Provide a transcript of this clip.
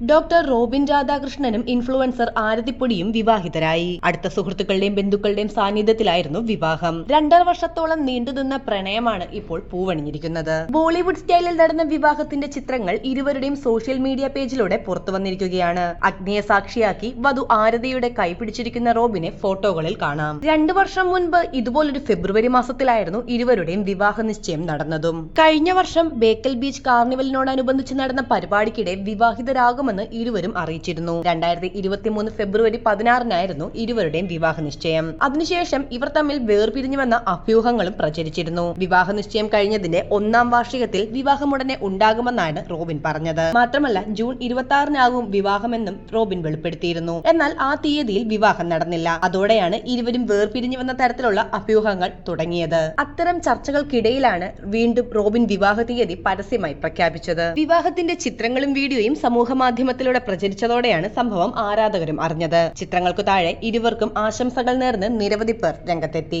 Doctor Robin രാധാകൃഷ്ണനും influencer ആരതിപ്പൊടിയും വിവാഹിതരായി. അടുത്ത സുഹൃത്തുക്കളുടെയും ബന്ധുക്കളുടെയും സാന്നിധ്യത്തിലായിരുന്നു വിവാഹം. രണ്ടര വർഷത്തോളം നീണ്ടുനിന്ന പ്രണയമാണ് ഇപ്പോൾ പൂവണിഞ്ഞിരിക്കുന്നത്. ബോളിവുഡ് സ്റ്റൈലിൽ നടന്ന വിവാഹത്തിന്റെ ചിത്രങ്ങൾ ഇരുവരുടെയും സോഷ്യൽ മീഡിയ പേജിലൂടെ പുറത്തു വന്നിരിക്കുകയാണ്. അഗ്നിയെ സാക്ഷിയാക്കി വധു ആരതിയുടെ കൈപിടിച്ചിരിക്കുന്ന റോബിനെ ഫോട്ടോകളിൽ കാണാം. രണ്ടു വർഷം മുൻപ് ഇതുപോലൊരു ഫെബ്രുവരി മാസത്തിലായിരുന്നു ഇരുവരുടെയും വിവാഹ നിശ്ചയം നടന്നതും. കഴിഞ്ഞ വർഷം ബേക്കൽ ബീച്ച് കാർണിവലിനോടനുബന്ധിച്ച് നടന്ന പരിപാടിക്കിടെ വിവാഹിതരാകുമെന്ന് ഇരുവരും അറിയിച്ചിരുന്നു. രണ്ടായിരത്തി ഇരുപത്തിമൂന്ന് ഫെബ്രുവരി പതിനാറിനായിരുന്നു ഇരുവരുടെയും വിവാഹ നിശ്ചയം അതിനുശേഷം ഇവർ തമ്മിൽ വേർപിരിഞ്ഞുവെന്ന അഭ്യൂഹങ്ങളും പ്രചരിച്ചിരുന്നു. വിവാഹ നിശ്ചയം കഴിഞ്ഞതിന്റെ ഒന്നാം വാർഷികത്തിൽ വിവാഹമുടനെ ഉണ്ടാകുമെന്നാണ് റോബിൻ പറഞ്ഞത്. മാത്രമല്ല ജൂൺ ഇരുപത്തി ആറിനാകും വിവാഹമെന്നും റോബിൻ വെളിപ്പെടുത്തിയിരുന്നു. എന്നാൽ ആ തീയതിയിൽ വിവാഹം നടന്നില്ല. അതോടെയാണ് ഇരുവരും വേർപിരിഞ്ഞുവെന്ന തരത്തിലുള്ള അഭ്യൂഹങ്ങൾ തുടങ്ങിയത്. അത്തരം ചർച്ചകൾക്കിടയിലാണ് വീണ്ടും റോബിൻ വിവാഹ തീയതി പരസ്യമായി പ്രഖ്യാപിച്ചത്. വിവാഹത്തിന്റെ ചിത്രങ്ങളും വീഡിയോയും സമൂഹ മാധ്യമത്തിലൂടെ പ്രചരിച്ചതോടെയാണ് സംഭവം ആരാധകരും അറിഞ്ഞത്. ചിത്രങ്ങൾക്കു താഴെ ഇരുവർക്കും ആശംസകൾ നേർന്ന് നിരവധി പേർ രംഗത്തെത്തി.